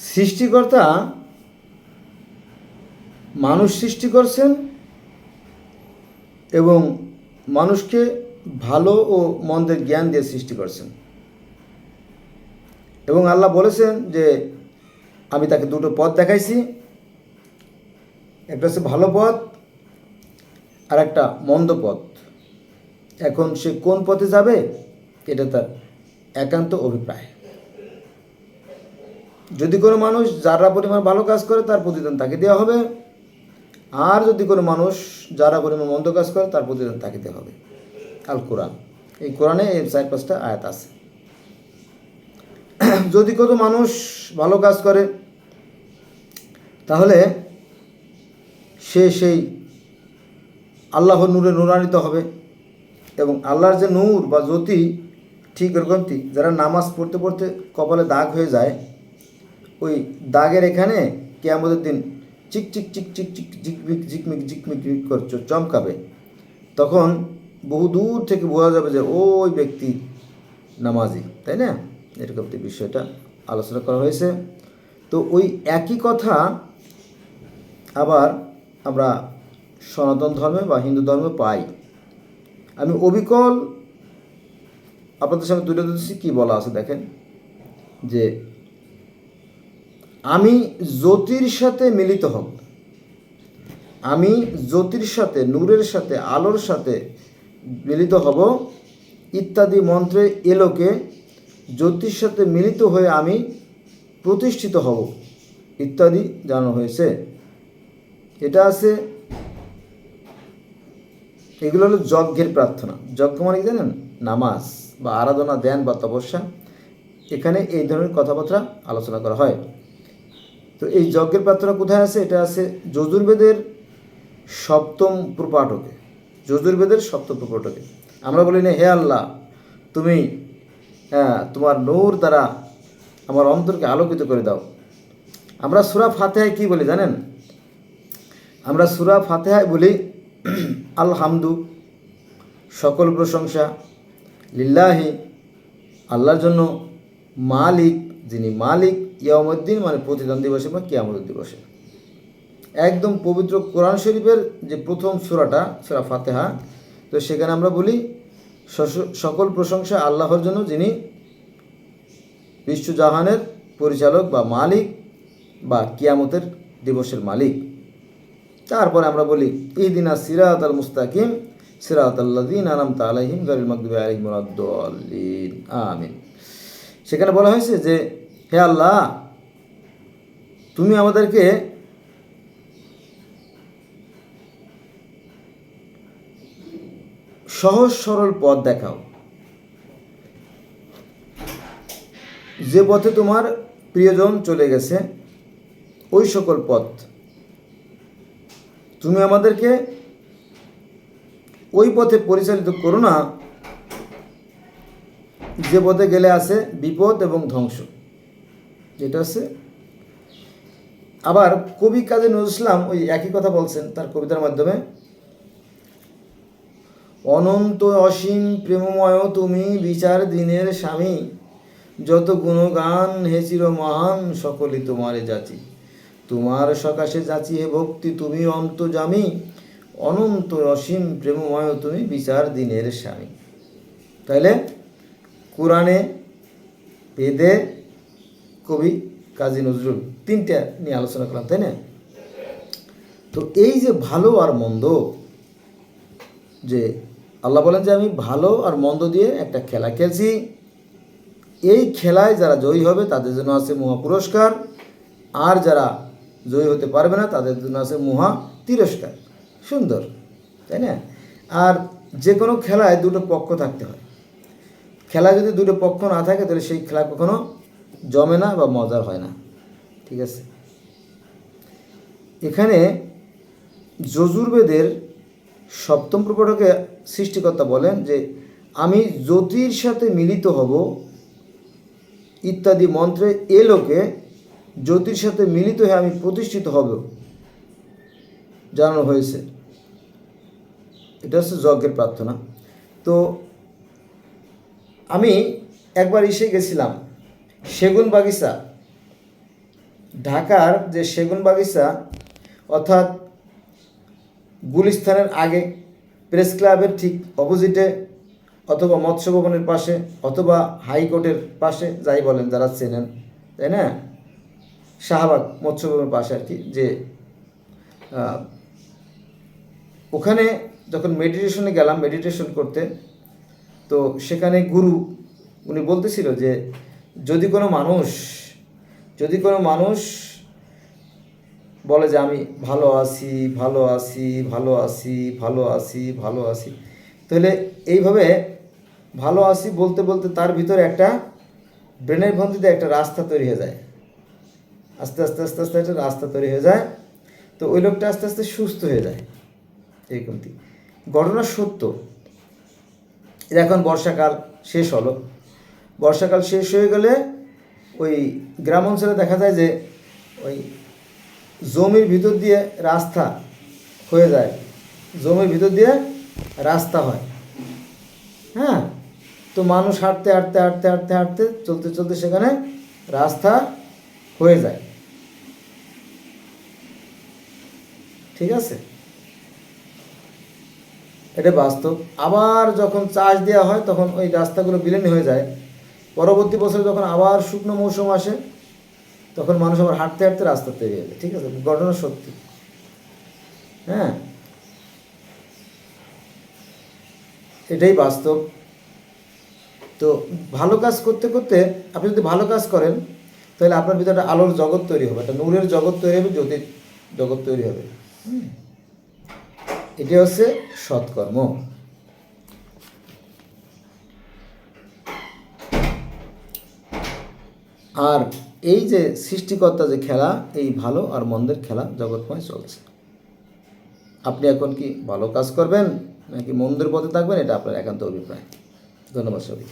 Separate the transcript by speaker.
Speaker 1: সৃষ্টিকর্তা মানুষ সৃষ্টি করছেন এবং মানুষকে ভালো ও মন্দের জ্ঞান দিয়ে সৃষ্টি করছেন। এবং আল্লাহ বলেছেন যে, আমি তাকে দুটো পথ দেখাইছি। একটা হচ্ছে ভালো পথ, আর একটা মন্দ পথ। এখন সে কোন পথে যাবে, এটা তার একান্ত অভিপ্রায়। যদি কোনো মানুষ যারা পরিমাণ ভালো কাজ করে, তার প্রতিদান তাকে দেওয়া হবে। আর যদি কোনো মানুষ যারা পরিমাণ মন্দ কাজ করে, তার প্রতিদান তাকে দেওয়া হবে। আল কোরআন। এই কোরআনে এই চার পাঁচটা আয়াত আছে। যদি কোনো মানুষ ভালো কাজ করে, তাহলে সে সেই আল্লাহ নূরে নূরান্বিত হবে এবং আল্লাহর যে নূর বা জ্যোতি ঠিক এরকমটি যারা নামাজ পড়তে পড়তে কপালে দাগ হয়ে যায় ওই দাগের এখানে কেয়ামতের দিন চিক চিক চিক চিক চিক ঝিকমিক ঝিকমিক ঝিকমিক ঝিকমিক করে চ- চমকাবে। তখন বহু দূর থেকে বোঝা যাবে যে ওই ব্যক্তি নামাজি, তাই না? এরকম বিষয়টা আলোচনা করা হয়েছে। তো ওই একই কথা আবার আমরা সনাতন ধর্মে বা হিন্দু ধর্মে পাই। আমি অবিকল আপনাদের সামনে তুলে ধরছি, কী বলা আছে দেখেন? যে আমি জ্যোতির সাথে মিলিত হব। আমি জ্যোতির সাথে, নূরের সাথে, আলোর সাথে মিলিত হব। ইত্যাদি মন্ত্রে এলোকে জ্যোতির সাথে মিলিত হয়ে আমি প্রতিষ্ঠিত হব ইত্যাদি জানানো হয়েছে। এটা আছে, এগুলো হলো যজ্ঞের প্রার্থনা। যজ্ঞ মানে জানেন? নামাজ বা আরাধনা দেন বা তপস্যা। এখানে এই ধরনের কথাবার্তা আলোচনা করা হয়। তো এই যজ্ঞের প্রার্থনা কোথায় আছে? এটা আছে যজুর্বেদের সপ্তম প্রপাঠকে। যজুর্বেদের সপ্তম প্রপাঠকে। আমরা বলি না, হে আল্লাহ, তুমি হ্যাঁ তোমার নূর দ্বারা আমার অন্তরকে আলোকিত করে দাও। আমরা সুরা ফাতেহায় কি বলি জানেন? আমরা সুরা ফাতেহায় বলি আলহামদু, সকল প্রশংসা, লিল্লাহি, আল্লাহর জন্য মালিক যিনি মালিক ইয়ামুদ্দিন মানে প্রতিদান দিবসে বা কিয়ামত দিবসে। একদম পবিত্র কোরআন শরীফের যে প্রথম সূরাটা, সূরা ফাতেহা, তো সেখানে আমরা বলি সকল প্রশংসা আল্লাহর জন্য যিনি বিশ্বজাহানের পরিচালক বা মালিক বা কিয়ামতের দিবসের মালিক। তারপরে আমরা বলি ইদিনা সিরাত আল মুস্তাকিম সিরাত আল্লাদিন আনাম তালাহিম গরিল মকদুবে আলিন আমিন। সেখানে বলা হয়েছে যে হে আল্লাহ, তুমি আমাদেরকে সহজ সরল পথ দেখাও। যে পথে তোমার প্রিয়জন চলে গেছে, ওই সকল পথ। তুমি আমাদেরকে ওই পথে পরিচালিত করো না, যে পথে গেলে আছে বিপদ এবং ধ্বংস। যেটা হচ্ছে আবার কবি কাজী নজরুল ইসলাম ওই একই কথা বলছেন তার কবিতার মাধ্যমে। অনন্ত অসীম প্রেমময় তুমি বিচার দিনের স্বামী, যত গুণগান হে চির মহান সকলই তোমারে যাচি তোমার সকাশে যাচি হে ভক্তি, তুমি অন্তজামী অনন্ত অসীম প্রেমময় তুমি বিচার দিনের স্বামী। তাইলে কোরআনে বেদে কবি কাজী নজরুল তিনটা নিয়ে আলোচনা করলাম, তাই না? তো এই যে ভালো আর মন্দ, যে আল্লাহ বলেন যে আমি ভালো আর মন্দ দিয়ে একটা খেলা খেলছি, এই খেলায় যারা জয়ী হবে তাদের জন্য আছে মহা পুরস্কার, আর যারা জয়ী হতে পারবে না তাদের জন্য আছে মহা তিরস্কার। সুন্দর, তাই না? আর যে কোনো খেলায় দুটো পক্ষ থাকতে হয়। খেলা যদি দুটো পক্ষ না থাকে, তাহলে সেই খেলা কখনো জমে না বা মজার হয় না। ঠিক আছে? এখানে যজুর্বেদের সপ্তম প্রকটকে সৃষ্টিকর্তা বলেন যে, আমি জ্যোতির সাথে মিলিত হব। ইত্যাদি মন্ত্রে এ লোকে, জ্যোতির সাথে মিলিত হয়ে আমি প্রতিষ্ঠিত হব। জানানো হয়েছে। এটা হচ্ছে যজ্ঞের প্রার্থনা। তো আমি একবার এসে গেছিলাম। সেগুন বাগিচা। ঢাকার যে সেগুন বাগিচা, অর্থাৎ গুলিস্তানের আগে প্রেস ক্লাবের ঠিক অপোজিটে অথবা মৎস্য ভবনের পাশে অথবা হাইকোর্টের পাশে যাই বলেন যারা চেনেন, তাই না? শাহবাগ মৎস্য ভবনের পাশে আর কি, যে ওখানে যখন মেডিটেশনে গেলাম, মেডিটেশন করতে, তো সেখানে গুরু, উনি বলতেছিল যে যদি কোনো মানুষ, যদি কোনো মানুষ বলে যে আমি ভালো আছি ভালো আছি ভালো আছি ভালো আছি ভালো আছি, তাহলে এইভাবে ভালো আছি বলতে বলতে তার ভিতরে একটা ব্রেনের ভঙ্গিতে একটা রাস্তা তৈরি হয়ে যায়। আস্তে আস্তে আস্তে আস্তে একটা রাস্তা তৈরি হয়ে যায়। তো ওই লোকটা আস্তে আস্তে সুস্থ হয়ে যায়। এরকমটি ঘটনা সত্য। এখন বর্ষাকাল শেষ হলো। বর্ষাকাল শেষ হয়ে গেলে ওই গ্রাম অঞ্চলে দেখা যায় যে ওই জমির ভিতর দিয়ে রাস্তা হয়ে যায়। জমির ভিতর দিয়ে রাস্তা হয়। হ্যাঁ? তো মানুষ হাঁটতে হাঁটতে হাঁটতে হাঁটতে হাঁটতে চলতে চলতে সেখানে রাস্তা হয়ে যায়। ঠিক আছে? এটা বাস্তব। আবার যখন চাষ দেওয়া হয় তখন ওই রাস্তাগুলো বিলীন হয়ে যায়। পরবর্তী বছর যখন আবার শুকনো মৌসুম আসে, তখন মানুষ আবার হাঁটতে হাঁটতে রাস্তা তৈরি হবে ঠিক আছে? ঘটনা সত্যি। হ্যাঁ? এটাই বাস্তব। তো ভালো কাজ করতে করতে আপনি যদি ভালো কাজ করেন, তাহলে আপনার ভিতরে একটা আলোর জগৎ তৈরি হবে, একটা নূরের জগৎ তৈরি হবে, জ্যোতির জগৎ তৈরি হবে। এটি হচ্ছে সৎকর্ম। আর এই যে সৃষ্টিকর্তা যে খেলা, এই ভালো আর মন্দের খেলা জগৎময় চলছে। আপনি এখন কি ভালো কাজ করবেন, নাকি মন্দের পথে থাকবেন? এটা আপনার একান্ত অভিপ্রায়। ধন্যবাদ সবাই